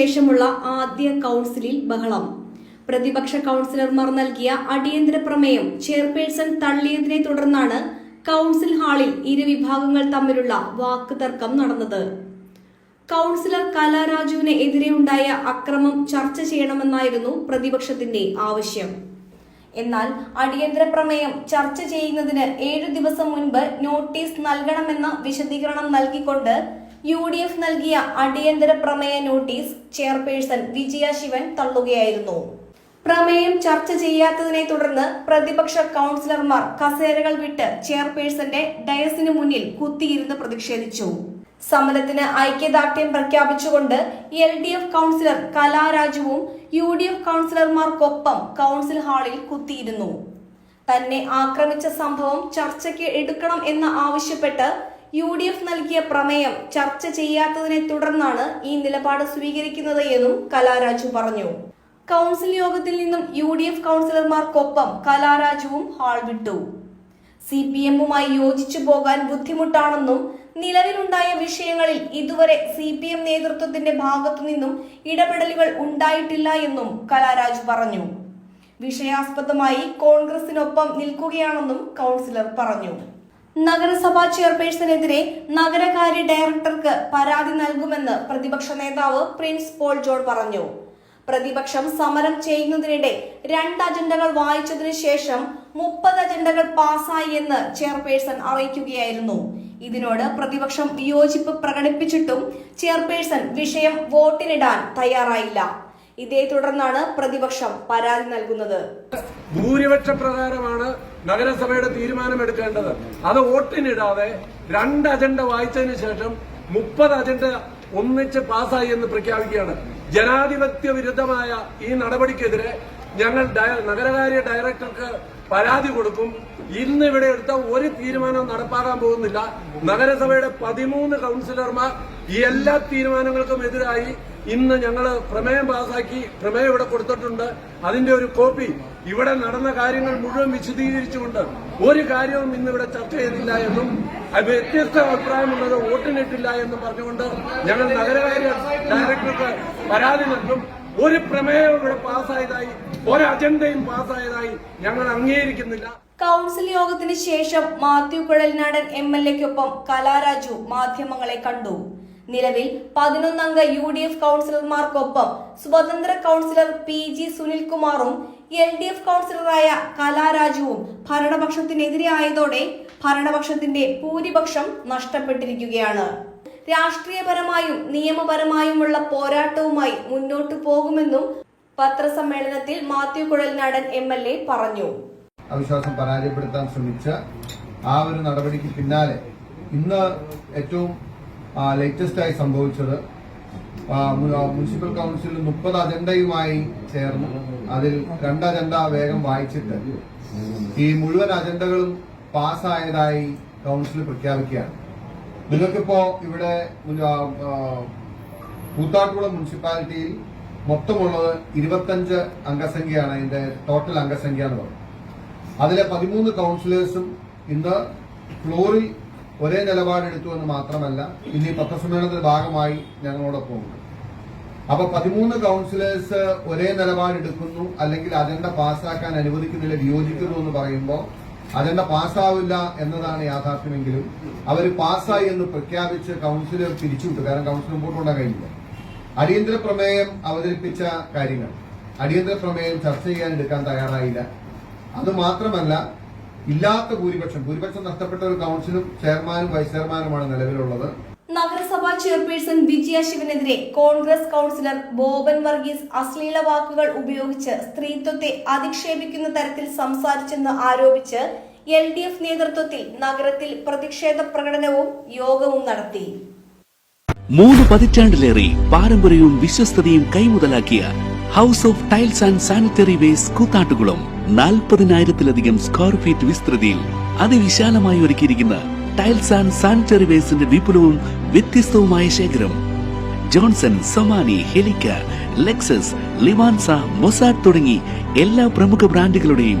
ശേഷമുള്ള ആദ്യ കൗൺസിലിൽ ബഹളം. പ്രതിപക്ഷ കൗൺസിലർമാർ നൽകിയ അടിയന്തര പ്രമേയം ചെയർപേഴ്സൺ തള്ളിയതിനെ തുടർന്നാണ് കൗൺസിൽ ഹാളിൽ ഇരുവിഭാഗങ്ങൾ തമ്മിലുള്ള വാക്കുതർക്കം നടന്നത്. കൗൺസിലർ എതിരെ ഉണ്ടായ അക്രമം ചർച്ച ചെയ്യണമെന്നായിരുന്നു പ്രതിപക്ഷത്തിന്റെ ആവശ്യം. എന്നാൽ അടിയന്തര പ്രമേയം ചർച്ച ചെയ്യുന്നതിന് ഏഴു ദിവസം മുൻപ് നോട്ടീസ് നൽകണമെന്ന വിശദീകരണം നൽകിക്കൊണ്ട് യു ഡി എഫ് നൽകിയ അടിയന്തര പ്രമേയ നോട്ടീസ് ചെയർപേഴ്സൺ വിജയ ശിവൻ തള്ളുകയായിരുന്നു. പ്രമേയം ചർച്ച ചെയ്യാത്തതിനെ തുടർന്ന് പ്രതിപക്ഷ കൗൺസിലർമാർ കസേരകൾ വിട്ട് ചെയർപേഴ്സന്റെ ഡയസിന് മുന്നിൽ കുത്തിയിരുന്ന് പ്രതിഷേധിച്ചു. സമരത്തിന് ഐക്യദാർഢ്യം പ്രഖ്യാപിച്ചുകൊണ്ട് എൽ ഡി എഫ് കൗൺസിലർ കലാരാജുവും യു ഡി എഫ് കൗൺസിലർമാർക്കൊപ്പം കൗൺസിൽ ഹാളിൽ കുത്തിയിരുന്നു. തന്നെ ആക്രമിച്ച സംഭവം ചർച്ചയ്ക്ക് എടുക്കണം എന്ന് ആവശ്യപ്പെട്ട് യു ഡി എഫ് നൽകിയ പ്രമേയം ചർച്ച ചെയ്യാത്തതിനെ തുടർന്നാണ് ഈ നിലപാട് സ്വീകരിക്കുന്നത് എന്നും കലാരാജു പറഞ്ഞു. കൗൺസിൽ യോഗത്തിൽ നിന്നും യു ഡി എഫ് കൗൺസിലർമാർക്കൊപ്പം കലാരാജുവും ഹാൾ വിട്ടു. സി പി എമ്മുമായി യോജിച്ചു പോകാൻ ബുദ്ധിമുട്ടാണെന്നും നിലവിലുണ്ടായ വിഷയങ്ങളിൽ ഇതുവരെ സി പി എം നേതൃത്വത്തിന്റെ ഭാഗത്തു നിന്നും ഇടപെടലുകൾ ഉണ്ടായിട്ടില്ല എന്നും കലാരാജ് പറഞ്ഞു. വിഷയാസ്പദമായി കോൺഗ്രസിനൊപ്പം നിൽക്കുകയാണെന്നും കൗൺസിലർ പറഞ്ഞു. നഗരസഭാ ചെയർപേഴ്സണെതിരെ നഗരകാര്യ ഡയറക്ടർക്ക് പരാതി നൽകുമെന്ന് പ്രതിപക്ഷ നേതാവ് പ്രിൻസ് പോൾ ജോൺ പറഞ്ഞു. പ്രതിപക്ഷം സമരം ചെയ്യുന്നതിനിടെ രണ്ട് അജണ്ടകൾ വായിച്ചതിനു ശേഷം മുപ്പത് അജണ്ടകൾ പാസായി എന്ന് ചെയർപേഴ്സൺ അറിയിക്കുകയായിരുന്നു. ഇതിനോട് പ്രതിപക്ഷം വിയോജിപ്പ് പ്രകടിപ്പിച്ചിട്ടും ചെയർപേഴ്സൺ വിഷയം വോട്ടിനിടാൻ തയ്യാറായില്ല. ഇതേ തുടർന്നാണ് പ്രതിപക്ഷം പരാതി നൽകുന്നത്. ഭൂരിപക്ഷ പ്രകാരമാണ് നഗരസഭയുടെ തീരുമാനമെടുക്കേണ്ടത്. അത് വോട്ടിനിടാതെ രണ്ട് അജണ്ട വായിച്ചതിന് ശേഷം മുപ്പത് അജണ്ട ഒന്നിച്ച് പാസ്സായി എന്ന് പ്രഖ്യാപിക്കുകയാണ്. ജനാധിപത്യ വിരുദ്ധമായ ഈ നടപടിക്കെതിരെ ഞങ്ങൾ നഗരകാര്യ ഡയറക്ടർക്ക് പരാതി കൊടുക്കും. ഇന്ന് ഇവിടെ എടുത്ത ഒരു തീരുമാനവും നടപ്പാക്കാൻ പോകുന്നില്ല. നഗരസഭയുടെ പതിമൂന്ന് കൗൺസിലർമാർ ഈ എല്ലാ തീരുമാനങ്ങൾക്കും എതിരായി ഇന്ന് ഞങ്ങൾ പ്രമേയം പാസാക്കി പ്രമേയം ഇവിടെ കൊടുത്തിട്ടുണ്ട്. അതിന്റെ ഒരു കോപ്പി ഇവിടെ നടന്ന കാര്യങ്ങൾ മുഴുവൻ വിശദീകരിച്ചുകൊണ്ട് ഒരു കാര്യവും ഇന്ന് ഇവിടെ ചർച്ച ചെയ്തില്ല എന്നും വ്യത്യസ്ത അഭിപ്രായമുള്ളത് വോട്ടിനിട്ടില്ല എന്നും പറഞ്ഞുകൊണ്ട് ഞങ്ങൾ നഗരകാര്യ ഡയറക്ടർക്ക് പരാതി നൽകും. ഒരു പ്രമേയവും ഇവിടെ പാസ്സായതായി ഒരു അജണ്ടയും പാസ്സായതായി ഞങ്ങൾ അംഗീകരിക്കുന്നില്ല. കൗൺസിൽ യോഗത്തിന് ശേഷം മാത്യു കുഴൽനാടൻ എം എൽ എക്കൊപ്പം കലാരാജു മാധ്യമങ്ങളെ കണ്ടു. നിലവിൽ പതിനൊന്നംഗ യു ഡി എഫ് കൗൺസിലർമാർക്കൊപ്പം സ്വതന്ത്ര കൗൺസിലർ പി ജി സുനിൽകുമാറും എൽ ഡി എഫ് കൗൺസിലറായ കലാരാജുവും ഭരണപക്ഷത്തിനെതിരെ ആയതോടെ ഭരണപക്ഷത്തിന്റെ ഭൂരിപക്ഷം നഷ്ടപ്പെട്ടിരിക്കുകയാണ്. രാഷ്ട്രീയപരമായും നിയമപരമായുമുള്ള പോരാട്ടവുമായി മുന്നോട്ടു പോകുമെന്നും പത്രസമ്മേളനത്തിൽ Mathew Kuzhalnadan M L A പറഞ്ഞു. അവിശ്വാസം പരാജയപ്പെടുത്താൻ ശ്രമിച്ച ആ ഒരു നടപടിക്ക് പിന്നാലെ ഇന്ന് ഏറ്റവും ലേറ്റസ്റ്റ് ആയി സംഭവിച്ചത് മുനിസിപ്പൽ കൗൺസിൽ മുപ്പത് അജണ്ടയുമായി ചേർന്ന്. അതിൽ രണ്ട് അജണ്ട വേഗം വായിച്ചിട്ട് ഈ മുഴുവൻ അജണ്ടകളും പാസ്സായതായി കൗൺസിൽ പ്രഖ്യാപിക്കുകയാണ്. നിങ്ങൾക്കിപ്പോ ഇവിടെ കൂത്താട്ടുകുളം മുനിസിപ്പാലിറ്റിയിൽ മൊത്തമുള്ളത് ഇരുപത്തഞ്ച് അംഗസംഖ്യയാണ് അതിന്റെ ടോട്ടൽ അംഗസംഖ്യ എന്ന് പറയുന്നത് അതിലെ പതിമൂന്ന് കൗൺസിലേഴ്സും ഇന്ന് ഫ്ലോറിൽ ഒരേ നിലപാടെടുത്തു എന്ന് മാത്രമല്ല ഇന്ന് ഈ പത്രസമ്മേളനത്തിന്റെ ഭാഗമായി ഞങ്ങളോടൊപ്പം ഉണ്ട്. അപ്പൊ പതിമൂന്ന് കൗൺസിലേഴ്സ് ഒരേ നിലപാടെടുക്കുന്നു അല്ലെങ്കിൽ അജണ്ട പാസ്സാക്കാൻ അനുവദിക്കുന്നില്ല വിയോജിക്കുന്നു എന്ന് പറയുമ്പോൾ അജണ്ട പാസ്സാവില്ല എന്നതാണ് യാഥാർത്ഥ്യമെങ്കിലും അവർ പാസ്സായി എന്ന് പ്രഖ്യാപിച്ച് കൗൺസിൽ തിരിച്ചുവിട്ടു. കാരണം കൗൺസിൽ മുമ്പോട്ട് കൊണ്ടാൻ കഴിയില്ല. അടിയന്തര പ്രമേയം അവതരിപ്പിച്ച കാര്യങ്ങൾ. അടിയന്തര പ്രമേയം ചർച്ച ചെയ്യാൻ എടുക്കാൻ തയ്യാറായില്ല. അത് മാത്രമല്ല ഇല്ലാത്ത ഭൂരിപക്ഷം ഭൂരിപക്ഷം നഷ്ടപ്പെട്ട ഒരു കൗൺസിലും ചെയർമാനും വൈസ് ചെയർമാനുമാണ് നിലവിലുള്ളത്. നഗരസഭാ ചെയർപേഴ്സൺ വിജയ ശിവനെതിരെ കോൺഗ്രസ് കൗൺസിലർ ബോബൻ വർഗീസ് അശ്ലീല വാക്കുകൾ ഉപയോഗിച്ച് സ്ത്രീത്വത്തെ അധിക്ഷേപിക്കുന്ന തരത്തിൽ സംസാരിച്ചെന്ന് ആരോപിച്ച് എൽ ഡി എഫ് നേതൃത്വത്തിൽ നഗരത്തിൽ പ്രതിഷേധ പ്രകടനവും യോഗവും നടത്തി. മൂന്ന് പതിറ്റാണ്ടിലേറെ പാരമ്പര്യവും വിശ്വസ്തതയും കൈമുതലാക്കിയ house of tiles and sanitary waste Koothattukulam നാൽപ്പതിനായിരത്തിലധികം സ്ക്വയർ ഫീറ്റ് വിസ്തൃതിയിൽ അതിവിശാലമായി ഒരുക്കിയിരിക്കുന്ന ടൈൽസ് ആൻഡ് സാനിറ്ററി വേസിന്റെ വിപുലവും വ്യത്യസ്തവുമായ ശേഖരം. ജോൺസൺ സൊമാനി ഹെലിക്ക ലെക്സസ് ലിവാൻസ മൊസാഡ് തുടങ്ങി എല്ലാ പ്രമുഖ ബ്രാൻഡുകളുടെയും